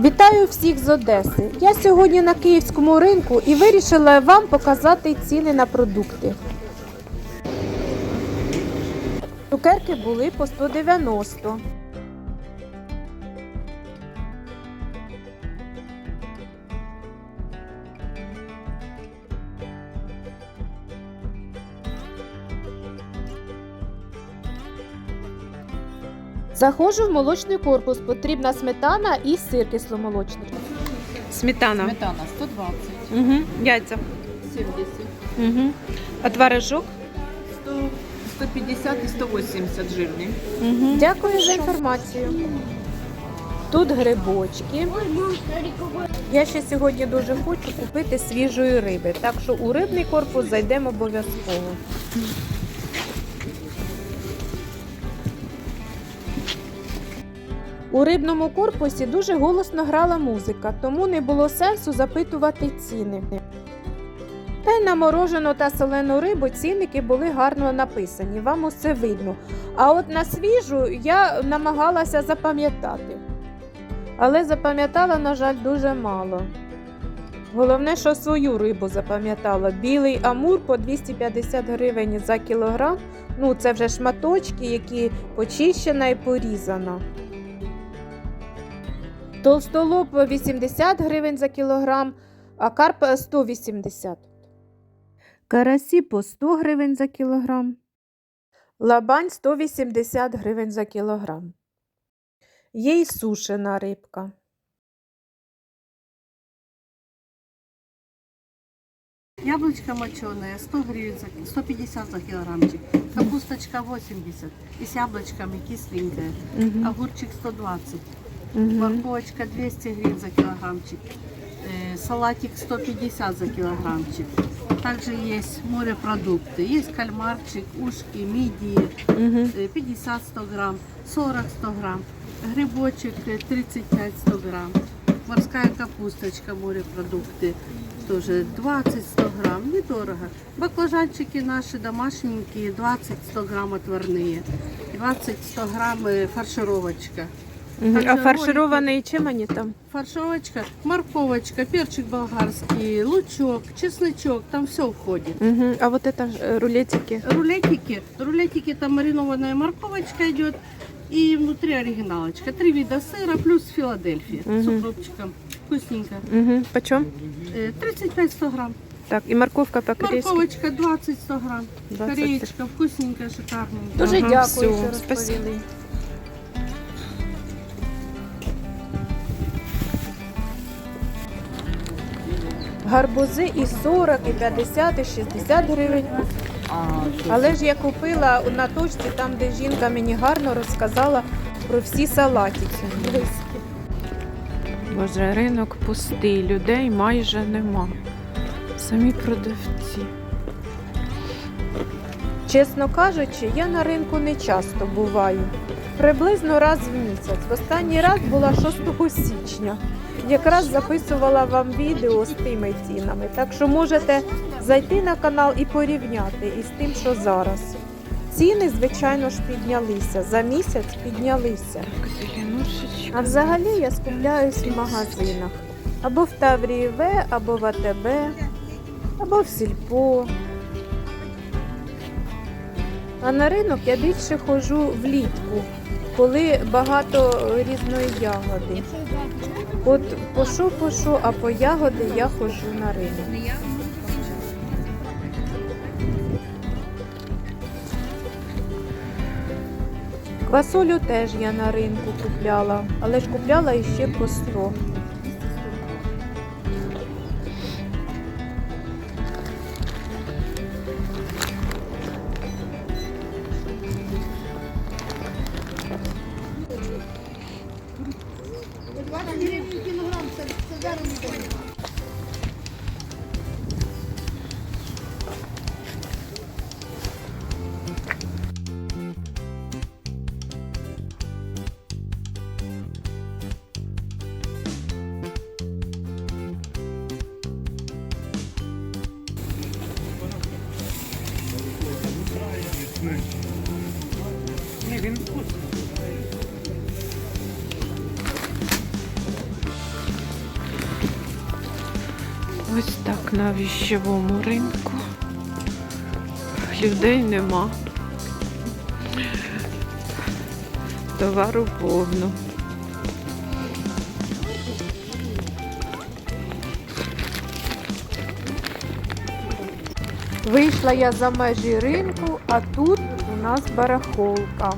Вітаю всіх з Одеси. Я сьогодні на київському ринку і вирішила вам показати ціни на продукти. Цукерки були по 190. Заходжу в молочний корпус. Потрібна сметана і сир кисломолочний. Сметана. Сметана 120, Угу. Яйця. 70, Угу. А творожок? 100, 150 і 180 жирний. Угу. Дякую за інформацію. Тут грибочки. Я ще сьогодні дуже хочу купити свіжої риби, так що у рибний корпус зайдемо обов'язково. У рибному корпусі дуже голосно грала музика, тому не було сенсу запитувати ціни. Та й на морожену та солену рибу цінники були гарно написані, вам усе видно. А от на свіжу я намагалася запам'ятати. Але запам'ятала, на жаль, дуже мало. Головне, що свою рибу запам'ятала. Білий амур по 250 гривень за кілограм. Ну, це вже шматочки, які почищена і порізана. Толстолоб 80 гривень за кілограм, а карп 180. Карасі по 100 гривень за кілограм. Лабань 180 гривень за кілограм. Є й сушена рибка. Яблочко моченое 100 гривен, за, 150 за килограммчик. Капусточка 80. И с яблочками кисленькая. Огурчик 120 Морковочка 200 гривен за килограммчик. Э, салатик 150 за килограммчик. Также есть морепродукты. Есть кальмарчик, ушки, мидии. э, 50-100 грамм, 40-100 грамм. Грибочек э, 35-100 грамм. Морская капусточка, морепродукты. Тоже 20-100 грамм, недорого. Баклажанчики наши домашненькие, 20-100 грамм отварные. 20-100 грамм э, фаршировочка. А Также фарширований чим вони там? Фаршировочка, морковочка, перчик болгарский, лучок, чесночок, там все входит. Угу. А вот это ж, э, рулетики. Рулетики, рулетики там маринованная морковочка идет и внутри оригиналочка. Три вида сыра плюс Филадельфия с Мгм. укропчиком. Вкусненько. Угу. Почем? Э, 35-100 грамм. Так, і морковка по-корейськи. Морковочка 20-100 грамм. 20. Кореечка вкусненькая, шикарненькая. Дуже Ага, дякую, всё, що спасибо. Гарбузи і 40, і 50, і 60 гривень. Але ж я купила на точці, там, де жінка мені гарно розказала про всі салатики. Боже, ринок пустий, людей майже нема. Самі продавці. Чесно кажучи, я на ринку не часто буваю. Приблизно раз в місяць. В останній раз була 6 січня. Якраз записувала вам відео з тими цінами. Так що можете зайти на канал і порівняти із тим, що зараз. Ціни, звичайно ж, піднялися. За місяць піднялися. А взагалі я скупляюсь в магазинах. Або в Таврії В, або в АТБ, або в Сільпо. А на ринок я більше ходжу влітку, коли багато різної ягоди. От пошу, пошу, а по ягоди я ходжу на ринок. Квасолю теж я на ринку купляла, але ж купляла іще по 100. вкусний. Ні, він вкусний. Ось так на віщевому ринку. Людей нема. Товару повно. Вийшла я за межі ринку, а тут у нас барахолка.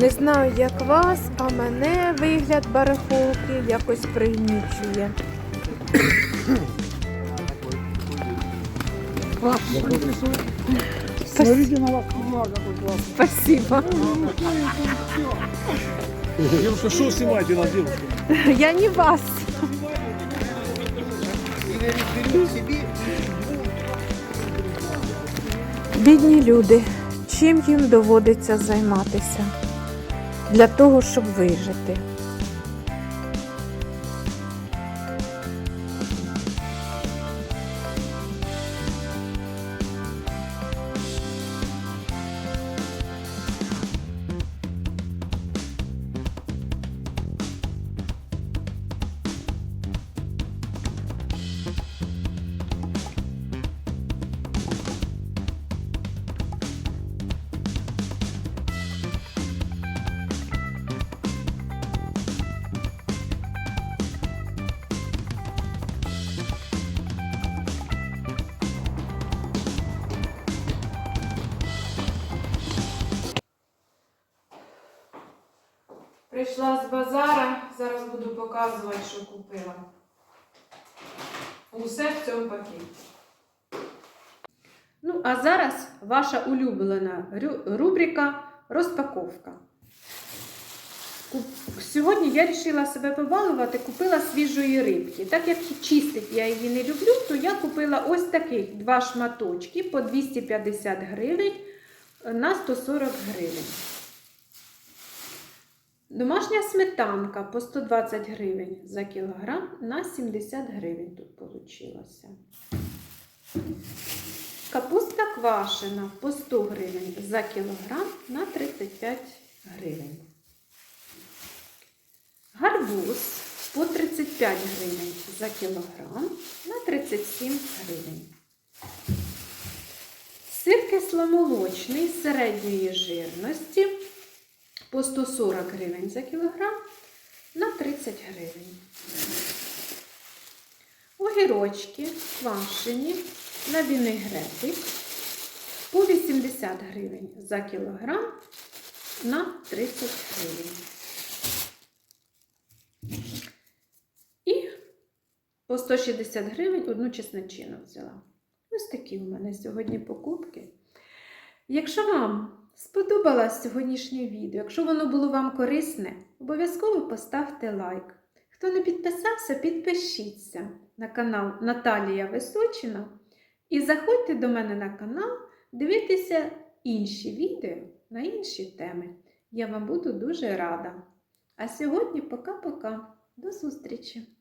Не знаю, як вас, а мене вигляд барахолки якось пригнічує. Смотрите на вас бумага, пожалуйста. Спасибо. Девушка, что снимаете нас, девушка? Я не вас. Бідні люди, чим їм доводиться займатися для того, щоб вижити. Прийшла з базара, зараз буду показувати, що купила. Усе в цьому пакеті. Ну, а зараз ваша улюблена рубрика розпаковка. Сьогодні я вирішила себе побалувати, купила свіжої рибки. Так як чистить я її не люблю, то я купила ось таких два шматочки по 250 гривень на 140 гривень. Домашня сметанка по 120 гривень за кілограм на 70 гривень тут вийшло. Капуста квашена по 100 гривень за кілограм на 35 гривень. Гарбуз по 35 гривень за кілограм на 37 гривень. Сир кисломолочний середньої жирності по 140 гривень за кілограм на 30 гривень. Огірочки квашені на вінегретик по 80 гривень за кілограм на 30 гривень. І по 160 гривень одну чесночину взяла. Ось такі у мене сьогодні покупки. Якщо вам сподобалось сьогоднішнє відео, якщо воно було вам корисне, обов'язково поставте лайк. Хто не підписався, підпишіться на канал Наталія Височина і заходьте до мене на канал дивитися інші відео на інші теми. Я вам буду дуже рада. А сьогодні пока-пока. До зустрічі!